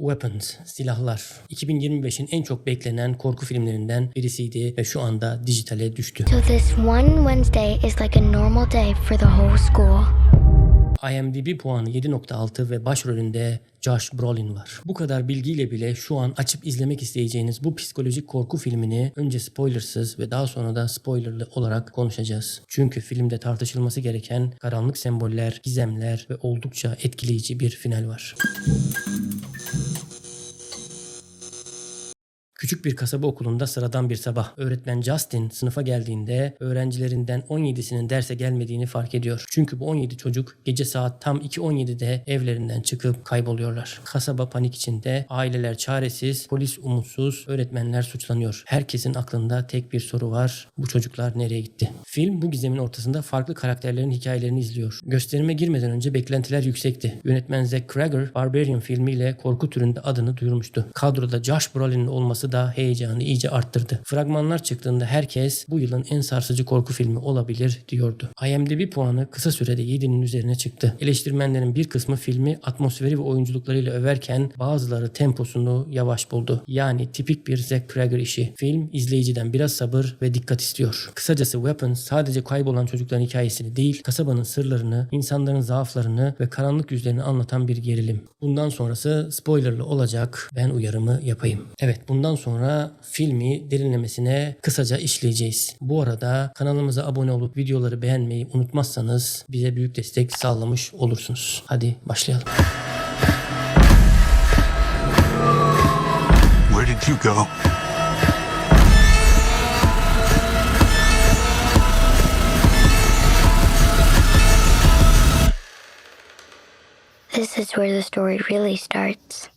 Weapons, silahlar. 2025'in en çok beklenen korku filmlerinden birisiydi ve şu anda dijitale düştü. So this one Wednesday is like a normal day for the whole school. IMDb puanı 7.6 ve başrolünde Josh Brolin var. Bu kadar bilgiyle bile şu an açıp izlemek isteyeceğiniz bu psikolojik korku filmini önce spoilersız ve daha sonra da spoilerlı olarak konuşacağız. Çünkü filmde tartışılması gereken karanlık semboller, gizemler ve oldukça etkileyici bir final var. Küçük bir kasaba okulunda sıradan bir sabah. Öğretmen Justin sınıfa geldiğinde öğrencilerinden 17'sinin derse gelmediğini fark ediyor. Çünkü bu 17 çocuk gece saat tam 2.17'de evlerinden çıkıp kayboluyorlar. Kasaba panik içinde, aileler çaresiz, polis umutsuz, öğretmenler suçlanıyor. Herkesin aklında tek bir soru var. Bu çocuklar nereye gitti? Film bu gizemin ortasında farklı karakterlerin hikayelerini izliyor. Gösterime girmeden önce beklentiler yüksekti. Yönetmen Zack Cregger, Barbarian filmiyle korku türünde adını duyurmuştu. Kadroda Josh Brolin'in olması da heyecanı iyice arttırdı. Fragmanlar çıktığında herkes bu yılın en sarsıcı korku filmi olabilir diyordu. IMDb puanı kısa sürede 7'nin üzerine çıktı. Eleştirmenlerin bir kısmı filmi atmosferi ve oyunculuklarıyla överken bazıları temposunu yavaş buldu. Yani tipik bir Zack Cregger işi. Film izleyiciden biraz sabır ve dikkat istiyor. Kısacası Weapons sadece kaybolan çocukların hikayesini değil, kasabanın sırlarını, insanların zaaflarını ve karanlık yüzlerini anlatan bir gerilim. Bundan sonrası spoilerlı olacak. Ben uyarımı yapayım. Evet bundan sonra filmi derinlemesine kısaca işleyeceğiz. Bu arada kanalımıza abone olup videoları beğenmeyi unutmazsanız bize büyük destek sağlamış olursunuz. Hadi başlayalım. Where did you go? This is where the story really starts.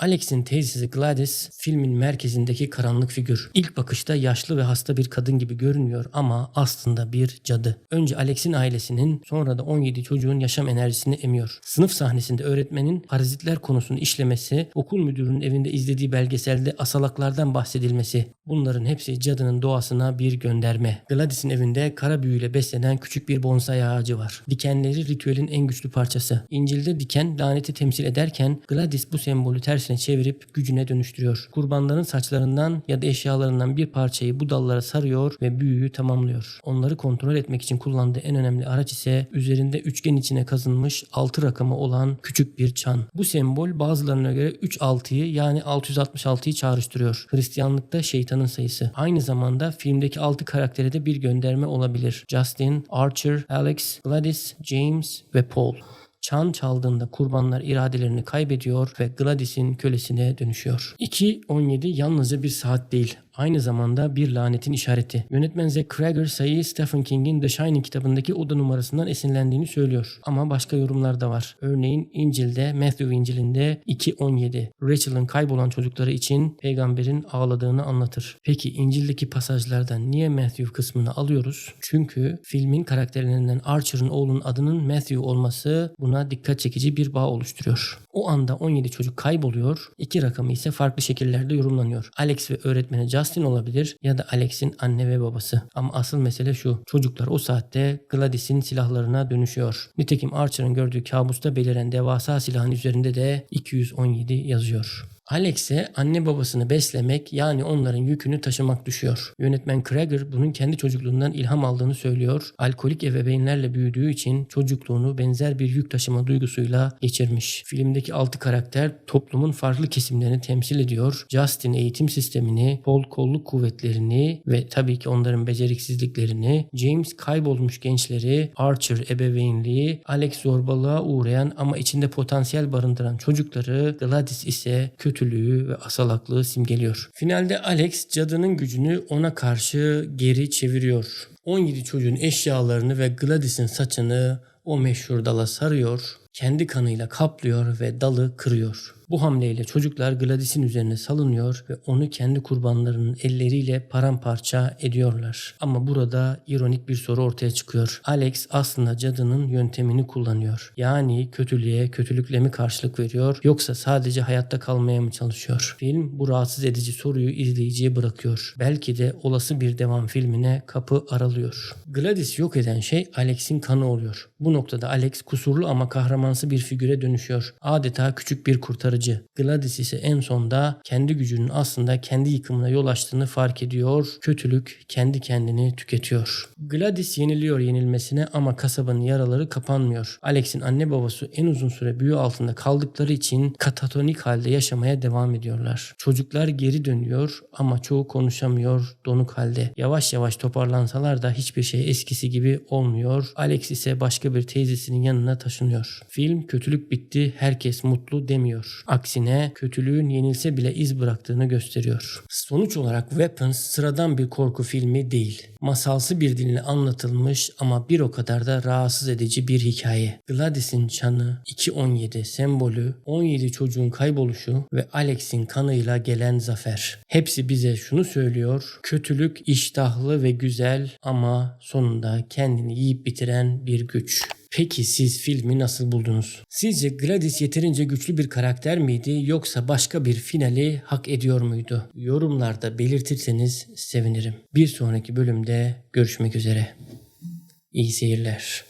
Alex'in teyzesi Gladys filmin merkezindeki karanlık figür. İlk bakışta yaşlı ve hasta bir kadın gibi görünüyor ama aslında bir cadı. Önce Alex'in ailesinin sonra da 17 çocuğun yaşam enerjisini emiyor. Sınıf sahnesinde öğretmenin parazitler konusunu işlemesi, okul müdürünün evinde izlediği belgeselde asalaklardan bahsedilmesi. Bunların hepsi cadının doğasına bir gönderme. Gladys'in evinde kara büyüyle beslenen küçük bir bonsai ağacı var. Dikenleri ritüelin en güçlü parçası. İncil'de diken laneti temsil ederken Gladys bu sembolü tersine çevirip gücüne dönüştürüyor. Kurbanların saçlarından ya da eşyalarından bir parçayı bu dallara sarıyor ve büyüyü tamamlıyor. Onları kontrol etmek için kullandığı en önemli araç ise üzerinde üçgen içine kazınmış 6 rakamı olan küçük bir çan. Bu sembol bazılarına göre 3-6'yı yani 666'yı çağrıştırıyor. Hristiyanlıkta şeytanın sayısı. Aynı zamanda filmdeki 6 karaktere de bir gönderme olabilir. Justin, Archer, Alex, Gladys, James ve Paul. Çan çaldığında kurbanlar iradelerini kaybediyor ve Gladys'in kölesine dönüşüyor. 2.17 yalnızca bir saat değil, aynı zamanda bir lanetin işareti. Yönetmen Zack Cregger sayıyı Stephen King'in The Shining kitabındaki oda numarasından esinlendiğini söylüyor. Ama başka yorumlar da var. Örneğin İncil'de, Matthew İncil'inde 2.17 Rachel'ın kaybolan çocukları için peygamberin ağladığını anlatır. Peki İncil'deki pasajlardan niye Matthew kısmını alıyoruz? Çünkü filmin karakterlerinden Archer'ın oğlunun adının Matthew olması buna dikkat çekici bir bağ oluşturuyor. O anda 17 çocuk kayboluyor, iki rakamı ise farklı şekillerde yorumlanıyor. Alex ve öğretmeni Justin olabilir ya da Alex'in anne ve babası. Ama asıl mesele şu. Çocuklar o saatte Gladys'in silahlarına dönüşüyor. Nitekim Archer'ın gördüğü kabusta beliren devasa silahın üzerinde de 217 yazıyor. Alex'e anne babasını beslemek yani onların yükünü taşımak düşüyor. Yönetmen Cregger bunun kendi çocukluğundan ilham aldığını söylüyor. Alkolik ebeveynlerle büyüdüğü için çocukluğunu benzer bir yük taşıma duygusuyla geçirmiş. Filmdeki altı karakter toplumun farklı kesimlerini temsil ediyor. Justin eğitim sistemini, Paul kolluk kuvvetlerini ve tabii ki onların beceriksizliklerini, James kaybolmuş gençleri, Archer ebeveynliği, Alex zorbalığa uğrayan ama içinde potansiyel barındıran çocukları, Gladys ise kötülüğü ve asalaklığı simgeliyor. Finalde Alex cadının gücünü ona karşı geri çeviriyor. 17 çocuğun eşyalarını ve Gladys'in saçını o meşhur dala sarıyor, kendi kanıyla kaplıyor ve dalı kırıyor. Bu hamleyle çocuklar Gladys'in üzerine salınıyor ve onu kendi kurbanlarının elleriyle paramparça ediyorlar. Ama burada ironik bir soru ortaya çıkıyor. Alex aslında cadının yöntemini kullanıyor. Yani kötülüğe kötülükle mi karşılık veriyor yoksa sadece hayatta kalmaya mı çalışıyor? Film bu rahatsız edici soruyu izleyiciye bırakıyor. Belki de olası bir devam filmine kapı aralıyor. Gladys yok eden şey Alex'in kanı oluyor. Bu noktada Alex kusurlu ama kahramansı bir figüre dönüşüyor. Adeta küçük bir kurtarıcı. Gladys ise en sonda kendi gücünün aslında kendi yıkımına yol açtığını fark ediyor. Kötülük kendi kendini tüketiyor. Gladys yeniliyor yenilmesine ama kasabanın yaraları kapanmıyor. Alex'in anne babası en uzun süre büyü altında kaldıkları için katatonik halde yaşamaya devam ediyorlar. Çocuklar geri dönüyor ama çoğu konuşamıyor donuk halde. Yavaş yavaş toparlansalar da hiçbir şey eskisi gibi olmuyor. Alex ise başka bir teyzesinin yanına taşınıyor. Film kötülük bitti herkes mutlu demiyor. Aksine kötülüğün yenilse bile iz bıraktığını gösteriyor. Sonuç olarak Weapons sıradan bir korku filmi değil. Masalsı bir dille anlatılmış ama bir o kadar da rahatsız edici bir hikaye. Gladys'in çanı, 2.17 sembolü, 17 çocuğun kayboluşu ve Alex'in kanıyla gelen zafer. Hepsi bize şunu söylüyor. Kötülük iştahlı ve güzel ama sonunda kendini yiyip bitiren bir güç. Peki siz filmi nasıl buldunuz? Sizce Gladys yeterince güçlü bir karakter miydi yoksa başka bir finali hak ediyor muydu? Yorumlarda belirtirseniz sevinirim. Bir sonraki bölümde görüşmek üzere. İyi seyirler.